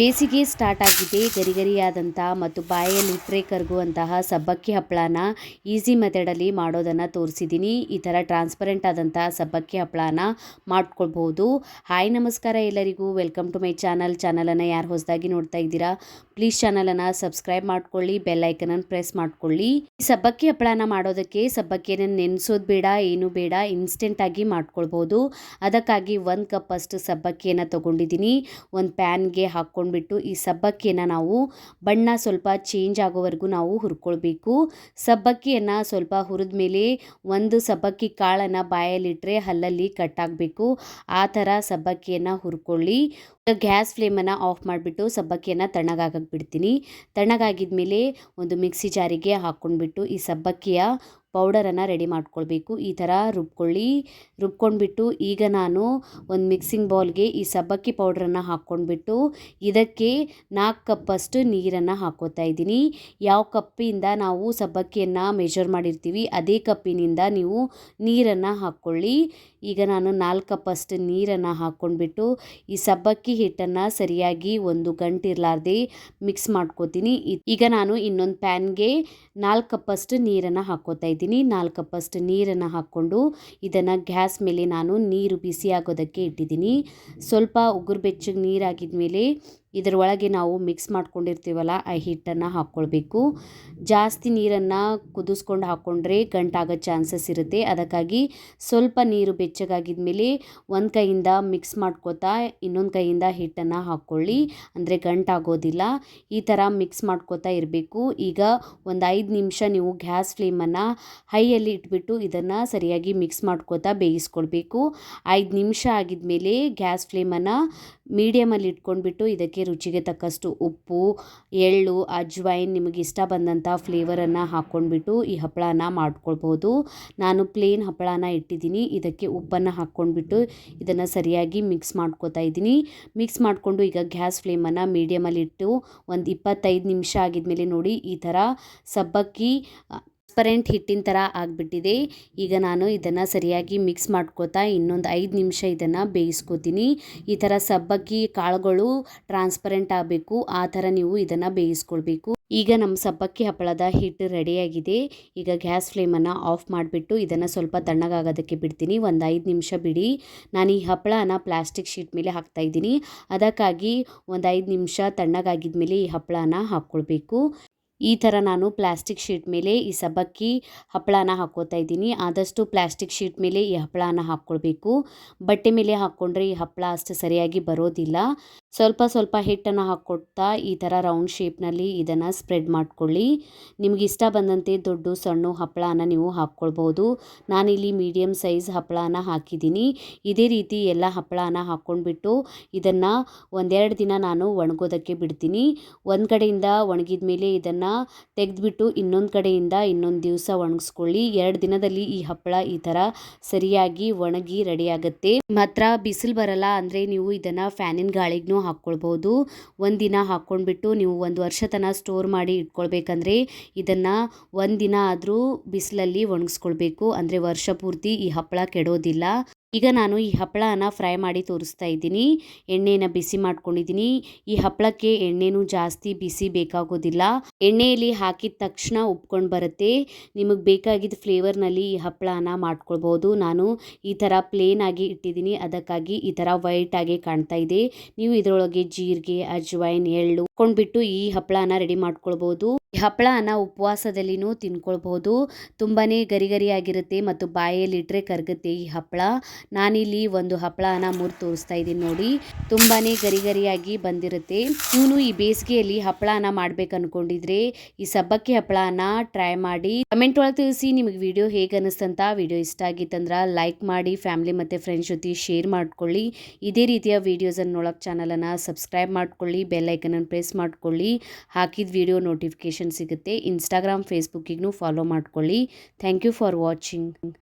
ಬೇಸಿಗೆ ಸ್ಟಾರ್ಟ್ ಆಗಿದೆ. ಗರಿ ಗರಿಯಾದಂಥ ಮತ್ತು ಬಾಯಲ್ಲಿ ಇಟ್ಟರೆ ಕರಗುವಂತಹ ಸಬ್ಬಕ್ಕಿ ಹಪ್ಪಳನ ಈಸಿ ಮೆಥಡಲ್ಲಿ ಮಾಡೋದನ್ನು ತೋರಿಸಿದ್ದೀನಿ ಈ ಥರ ಟ್ರಾನ್ಸ್ಪರೆಂಟ್ ಆದಂಥ ಸಬ್ಬಕ್ಕಿ ಹಪ್ಪಳನ ಮಾಡ್ಕೊಳ್ಬೋದು ಹಾಯ್, ನಮಸ್ಕಾರ ಎಲ್ಲರಿಗೂ. Welcome to my channel. ಚಾನಲನ್ನು ಯಾರು ಹೊಸದಾಗಿ ನೋಡ್ತಾ ಇದ್ದೀರಾ, ಪ್ಲೀಸ್ ಚಾನಲನ್ನು ಸಬ್ಸ್ಕ್ರೈಬ್ ಮಾಡ್ಕೊಳ್ಳಿ, ಬೆಲ್ ಐಕನನ್ನು ಪ್ರೆಸ್ ಮಾಡ್ಕೊಳ್ಳಿ. ಈ ಸಬ್ಬಕ್ಕಿ ಹಪ್ಪಳನ ಮಾಡೋದಕ್ಕೆ ಸಬ್ಬಕ್ಕಿಯನ್ನು ನೆನೆಸೋದು ಬೇಡ, ಏನು ಬೇಡ ಇನ್ಸ್ಟೆಂಟಾಗಿ ಮಾಡ್ಕೊಳ್ಬೋದು ಅದಕ್ಕಾಗಿ ಒಂದು ಕಪ್ ಅಷ್ಟು ಸಬ್ಬಕ್ಕಿಯನ್ನು ತೊಗೊಂಡಿದ್ದೀನಿ ಒಂದು ಪ್ಯಾನ್ಗೆ ಹಾಕ್ಕೊಂಡ್ಬಿಟ್ಟು ಈ ಸಬ್ಬಕ್ಕಿಯನ್ನು ನಾವು ಬಣ್ಣ ಸ್ವಲ್ಪ ಚೇಂಜ್ ಆಗೋವರೆಗೂ ನಾವು ಹುರ್ಕೊಳ್ಬೇಕು. ಸಬ್ಬಕ್ಕಿಯನ್ನು ಸ್ವಲ್ಪ ಹುರಿದ ಮೇಲೆ ಒಂದು ಸಬ್ಬಕ್ಕಿ ಕಾಳನ್ನು ಬಾಯಲ್ಲಿಟ್ಟರೆ ಹಲ್ಲಲ್ಲಿ ಕಟ್ಟಾಗಬೇಕು ಆ ಥರ ಸಬ್ಬಕ್ಕಿಯನ್ನು ಹುರ್ಕೊಳ್ಳಿ. ಗ್ಯಾಸ್ ಫ್ಲೇಮನ್ನು ಆಫ್ ಮಾಡಿಬಿಟ್ಟು ಸಬ್ಬಕ್ಕಿಯನ್ನು ತಣ್ಣಗಾಗಕ್ಕೆ ಬಿಡ್ತೀನಿ. ತಣ್ಣಗಾಗಿದ ಮೇಲೆ ಒಂದು ಮಿಕ್ಸಿ ಜಾರಿಗೆ ಹಾಕ್ಕೊಂಡ್ಬಿಟ್ಟು ಈ ಸಬ್ಬಕ್ಕಿಯ ಪೌಡರನ್ನು ರೆಡಿ ಮಾಡ್ಕೊಳ್ಬೇಕು. ಈ ಥರ ರುಬ್ಕೊಳ್ಳಿ. ರುಬ್ಕೊಂಡ್ಬಿಟ್ಟು ಈಗ ನಾನು ಒಂದು ಮಿಕ್ಸಿಂಗ್ ಬೌಲ್ಗೆ ಈ ಸಬ್ಬಕ್ಕಿ ಪೌಡ್ರನ್ನು ಹಾಕ್ಕೊಂಡ್ಬಿಟ್ಟು ಇದಕ್ಕೆ ನಾಲ್ಕು ಕಪ್ಪಷ್ಟು ನೀರನ್ನು ಹಾಕೋತಾ ಇದ್ದೀನಿ. ಯಾವ ಕಪ್ಪಿಂದ ನಾವು ಸಬ್ಬಕ್ಕಿಯನ್ನು ಮೆಜರ್ ಮಾಡಿರ್ತೀವಿ, ಅದೇ ಕಪ್ಪಿನಿಂದ ನೀವು ನೀರನ್ನು ಹಾಕ್ಕೊಳ್ಳಿ. ಈಗ ನಾನು ನಾಲ್ಕು ಕಪ್ಪಷ್ಟು ನೀರನ್ನು ಹಾಕ್ಕೊಂಡ್ಬಿಟ್ಟು ಈ ಸಬ್ಬಕ್ಕಿ ಹಿಟ್ಟನ್ನು ಸರಿಯಾಗಿ ಒಂದು ಗಂಟೆ ಇರಲಾರ್ದೆ ಮಿಕ್ಸ್ ಮಾಡ್ಕೋತೀನಿ. ಈಗ ನಾನು ಇನ್ನೊಂದು ಪ್ಯಾನ್ಗೆ ನಾಲ್ಕು ಕಪ್ಪಷ್ಟು ನೀರನ್ನು ಇದ್ದೀನಿ. ನಾಲ್ಕು ಕಪ್ಪಷ್ಟು ನೀರನ್ನು ಹಾಕ್ಕೊಂಡು ಇದನ್ನು ಗ್ಯಾಸ್ ಮೇಲೆ ನಾನು ನೀರು ಬಿಸಿ ಆಗೋದಕ್ಕೆ ಇಟ್ಟಿದ್ದೀನಿ. ಸ್ವಲ್ಪ ಉಗುರು ಬೆಚ್ಚಗೆ ನೀರಾಗಿದ ಮೇಲೆ ಇದರೊಳಗೆ ನಾವು ಮಿಕ್ಸ್ ಮಾಡ್ಕೊಂಡಿರ್ತೀವಲ್ಲ, ಆ ಹಿಟ್ಟನ್ನು ಹಾಕ್ಕೊಳ್ಬೇಕು. ಜಾಸ್ತಿ ನೀರನ್ನು ಕುದಿಸ್ಕೊಂಡು ಹಾಕ್ಕೊಂಡ್ರೆ ಗಂಟಾಗೋ ಚಾನ್ಸಸ್ ಇರುತ್ತೆ. ಅದಕ್ಕಾಗಿ ಸ್ವಲ್ಪ ನೀರು ಬೆಚ್ಚಗಾಗಿದ ಮೇಲೆ ಒಂದು ಕೈಯಿಂದ ಮಿಕ್ಸ್ ಮಾಡ್ಕೋತಾ ಇನ್ನೊಂದು ಕೈಯಿಂದ ಹಿಟ್ಟನ್ನು ಹಾಕ್ಕೊಳ್ಳಿ. ಅಂದರೆ ಗಂಟಾಗೋದಿಲ್ಲ. ಈ ಥರ ಮಿಕ್ಸ್ ಮಾಡ್ಕೋತಾ ಇರಬೇಕು. ಈಗ ಒಂದು ಐದು ನಿಮಿಷ ನೀವು ಗ್ಯಾಸ್ ಫ್ಲೇಮನ್ನು ಹೈಯಲ್ಲಿ ಇಟ್ಬಿಟ್ಟು ಇದನ್ನು ಸರಿಯಾಗಿ ಮಿಕ್ಸ್ ಮಾಡ್ಕೋತಾ ಬೇಯಿಸ್ಕೊಳ್ಬೇಕು. ಐದು ನಿಮಿಷ ಆಗಿದ ಮೇಲೆ ಗ್ಯಾಸ್ ಫ್ಲೇಮನ್ನು ಮೀಡಿಯಮಲ್ಲಿ ಇಟ್ಕೊಂಡ್ಬಿಟ್ಟು ಇದಕ್ಕೆ ರುಚಿಗೆ ತಕ್ಕಷ್ಟು ಉಪ್ಪು, ಎಳ್ಳು, ಅಜ್ವೈನ್ ನಿಮಗೆ ಇಷ್ಟ ಬಂದಂಥ ಫ್ಲೇವರನ್ನು ಹಾಕ್ಕೊಂಡ್ಬಿಟ್ಟು ಈ ಹಪ್ಪಳನ ಮಾಡ್ಕೊಳ್ಬೋದು ನಾನು ಪ್ಲೇನ್ ಹಪ್ಪಳನ ಇಟ್ಟಿದ್ದೀನಿ. ಇದಕ್ಕೆ ಉಪ್ಪನ್ನು ಹಾಕ್ಕೊಂಡ್ಬಿಟ್ಟು ಇದನ್ನು ಸರಿಯಾಗಿ ಮಿಕ್ಸ್ ಮಾಡ್ಕೋತಾ ಇದ್ದೀನಿ. ಮಿಕ್ಸ್ ಮಾಡಿಕೊಂಡು ಈಗ ಗ್ಯಾಸ್ ಫ್ಲೇಮನ್ನು ಮೀಡಿಯಮಲ್ಲಿಟ್ಟು ಒಂದು ಇಪ್ಪತ್ತೈದು ನಿಮಿಷ ಆಗಿದ್ಮೇಲೆ ನೋಡಿ ಈ ಥರ ಸಬ್ಬಕ್ಕಿ ಟ್ರಾನ್ಸ್ಪರೆಂಟ್ ಹಿಟ್ಟಿನ ಥರ ಆಗಿಬಿಟ್ಟಿದೆ. ಈಗ ನಾನು ಇದನ್ನು ಸರಿಯಾಗಿ ಮಿಕ್ಸ್ ಮಾಡ್ಕೋತಾ ಇನ್ನೊಂದು ಐದು ನಿಮಿಷ ಇದನ್ನು ಬೇಯಿಸ್ಕೋತೀನಿ. ಈ ಥರ ಸಬ್ಬಕ್ಕಿ ಕಾಳುಗಳು ಟ್ರಾನ್ಸ್ಪರೆಂಟ್ ಆಗಬೇಕು. ಆ ಥರ ನೀವು ಇದನ್ನು ಬೇಯಿಸ್ಕೊಳ್ಬೇಕು. ಈಗ ನಮ್ಮ ಸಬ್ಬಕ್ಕಿ ಹಪ್ಪಳದ ಹಿಟ್ಟು ರೆಡಿಯಾಗಿದೆ ಈಗ ಗ್ಯಾಸ್ ಫ್ಲೇಮನ್ನು ಆಫ್ ಮಾಡಿಬಿಟ್ಟು ಇದನ್ನು ಸ್ವಲ್ಪ ತಣ್ಣಗಾಗೋದಕ್ಕೆ ಬಿಡ್ತೀನಿ. ಒಂದು ಐದು ನಿಮಿಷ ಬಿಡಿ. ನಾನು ಈ ಹಪ್ಪಳನ ಪ್ಲಾಸ್ಟಿಕ್ ಶೀಟ್ ಮೇಲೆ ಹಾಕ್ತಾಯಿದ್ದೀನಿ ಅದಕ್ಕಾಗಿ ಒಂದು ಐದು ನಿಮಿಷ ತಣ್ಣಗಾಗಿದ್ಮೇಲೆ ಈ ಹಪ್ಪಳನ ಹಾಕ್ಕೊಳ್ಬೇಕು. ಈ ಥರ ನಾನು ಪ್ಲಾಸ್ಟಿಕ್ ಶೀಟ್ ಮೇಲೆ ಈ ಸಬ್ಬಕ್ಕಿ ಹಪ್ಪಳನ ಹಾಕ್ಕೋತಾ ಇದ್ದೀನಿ. ಆದಷ್ಟು ಪ್ಲಾಸ್ಟಿಕ್ ಶೀಟ್ ಮೇಲೆ ಈ ಹಪ್ಪಳನ ಹಾಕ್ಕೊಳ್ಬೇಕು. ಬಟ್ಟೆ ಮೇಲೆ ಹಾಕ್ಕೊಂಡ್ರೆ ಈ ಹಪ್ಪಳ ಅಷ್ಟು ಸರಿಯಾಗಿ ಬರೋದಿಲ್ಲ. ಸ್ವಲ್ಪ ಸ್ವಲ್ಪ ಹಿಟ್ಟನ್ನು ಹಾಕ್ಕೊಡ್ತಾ ಈ ಥರ ರೌಂಡ್ ಶೇಪ್ನಲ್ಲಿ ಇದನ್ನು ಸ್ಪ್ರೆಡ್ ಮಾಡ್ಕೊಳ್ಳಿ. ನಿಮಗೆ ಇಷ್ಟ ಬಂದಂತೆ ದೊಡ್ಡ, ಸಣ್ಣ ಹಪ್ಪಳನ ನೀವು ಹಾಕ್ಕೊಳ್ಬೋದು. ನಾನಿಲ್ಲಿ ಮೀಡಿಯಮ್ ಸೈಜ್ ಹಪ್ಪಳನ ಹಾಕಿದ್ದೀನಿ. ಇದೇ ರೀತಿ ಎಲ್ಲ ಹಪ್ಪಳನ ಹಾಕ್ಕೊಂಡ್ಬಿಟ್ಟು ಇದನ್ನು ಒಂದೆರಡು ದಿನ ನಾನು ಒಣಗೋದಕ್ಕೆ ಬಿಡ್ತೀನಿ. ಒಂದು ಕಡೆಯಿಂದ ಒಣಗಿದ ಮೇಲೆ ಇದನ್ನು ತೆಗೆದುಬಿಟ್ಟು ಇನ್ನೊಂದು ಕಡೆಯಿಂದ ಇನ್ನೊಂದು ದಿವಸ ಒಣಗಿಸ್ಕೊಳ್ಳಿ. ಎರಡು ದಿನದಲ್ಲಿ ಈ ಹಪ್ಪಳ ಈ ಥರ ಸರಿಯಾಗಿ ಒಣಗಿ ರೆಡಿಯಾಗುತ್ತೆ ಮಾತ್ರ ಬಿಸಿಲು ಬರಲ್ಲ ಅಂದರೆ ನೀವು ಇದನ್ನು ಫ್ಯಾನಿನ ಗಾಳಿಗೂ ಹಾಕ್ಕೊಳ್ಬೋದು ಒಂದಿನ ಹಾಕ್ಕೊಂಡ್ಬಿಟ್ಟು ನೀವು ಒಂದು ವರ್ಷ ತನಕ ಸ್ಟೋರ್ ಮಾಡಿ ಇಟ್ಕೊಳ್ಬೇಕಂದ್ರೆ ಇದನ್ನು ಒಂದಿನ ಆದರೂ ಬಿಸಿಲಲ್ಲಿ ಒಣಗಿಸ್ಕೊಳ್ಬೇಕು. ಅಂದರೆ ವರ್ಷ ಪೂರ್ತಿ ಈ ಹಪ್ಪಳ ಕೆಡೋದಿಲ್ಲ. ಈಗ ನಾನು ಈ ಹಪ್ಪಳನ ಫ್ರೈ ಮಾಡಿ ತೋರಿಸ್ತಾ ಇದ್ದೀನಿ. ಎಣ್ಣೆನ ಬಿಸಿ ಮಾಡ್ಕೊಂಡಿದ್ದೀನಿ. ಈ ಹಪ್ಪಳಕ್ಕೆ ಎಣ್ಣೆನೂ ಜಾಸ್ತಿ ಬಿಸಿ ಬೇಕಾಗೋದಿಲ್ಲ. ಎಣ್ಣೆಯಲ್ಲಿ ಹಾಕಿದ ತಕ್ಷಣ ಉಪ್ಕೊಂಡು ಬರುತ್ತೆ. ನಿಮಗೆ ಬೇಕಾಗಿದ್ದ ಫ್ಲೇವರ್ನಲ್ಲಿ ಈ ಹಪ್ಪಳನ ಮಾಡ್ಕೊಳ್ಬೋದು. ನಾನು ಈ ಥರ ಪ್ಲೇನ್ ಆಗಿ ಇಟ್ಟಿದ್ದೀನಿ. ಅದಕ್ಕಾಗಿ ಈ ಥರ ವೈಟ್ ಆಗಿ ಕಾಣ್ತಾ ಇದೆ. ನೀವು ಇದರೊಳಗೆ ಜೀರಿಗೆ ಅಜ್ವೈನ್ ಎಳ್ಳು ಕೊಂಡ್ಬಿಟ್ಟು ಈ ಹಪ್ಪಳನ ರೆಡಿ ಮಾಡ್ಕೊಳ್ಬೋದು. ಈ ಹಪ್ಪಳನ ಉಪವಾಸದಲ್ಲಿನೂ ತಿನ್ಕೊಳ್ಬಹುದು ತುಂಬಾನೇ ಗರಿ ಗರಿಯಾಗಿರುತ್ತೆ ಮತ್ತು ಬಾಯಲ್ಲಿಟ್ಟರೆ ಕರಗುತ್ತೆ ಈ ಹಪ್ಪಳ ನಾನಿಲ್ಲಿ ಒಂದು ಹಪ್ಪಳನ ಮುರ್ ತೋರಿಸ್ತಾ ಇದ್ದೀನಿ ನೋಡಿ. ತುಂಬಾನೇ ಗರಿ ಗರಿಯಾಗಿ ಬಂದಿರುತ್ತೆ. ಇವನು ಈ ಬೇಸಿಗೆಯಲ್ಲಿ ಹಪ್ಪಳನ ಮಾಡ್ಬೇಕು ಅನ್ಕೊಂಡಿದ್ರೆ ಈ ಸಬ್ಬಕ್ಕಿ ಹಪ್ಪಳನ ಟ್ರೈ ಮಾಡಿ ಕಮೆಂಟ್ ಒಳಗೆ ತಿಳಿಸಿ ನಿಮಗೆ ವಿಡಿಯೋ ಹೇಗೆ ಅನಿಸ್ತಂತ ವಿಡಿಯೋ ಇಷ್ಟ ಆಗಿತ್ತಂದ್ರೆ ಲೈಕ್ ಮಾಡಿ, ಫ್ಯಾಮಿಲಿ ಮತ್ತು ಫ್ರೆಂಡ್ಸ್ ಜೊತೆ ಶೇರ್ ಮಾಡ್ಕೊಳ್ಳಿ. ಇದೇ ರೀತಿಯ ವಿಡಿಯೋಸನ್ನು ನೋಡೋಕೆ ಚಾನಲನ್ನು ಸಬ್ಸ್ಕ್ರೈಬ್ ಮಾಡ್ಕೊಳ್ಳಿ. ಬೆಲ್ ಐಕನನ್ನು ಪ್ರೆಸ್ ಮಾಡ್ಕೊಳ್ಳಿ. ಹಾಕಿದ ವಿಡಿಯೋ ನೋಟಿಫಿಕೇಶನ್ ಸಿಗುತ್ತೆ. ಇನ್ಸ್ಟಾಗ್ರಾಮ್ ಫೇಸ್ಬುಕ್ಕಿಗೂ ಫಾಲೋ ಮಾಡ್ಕೊಳ್ಳಿ. Thank you for watching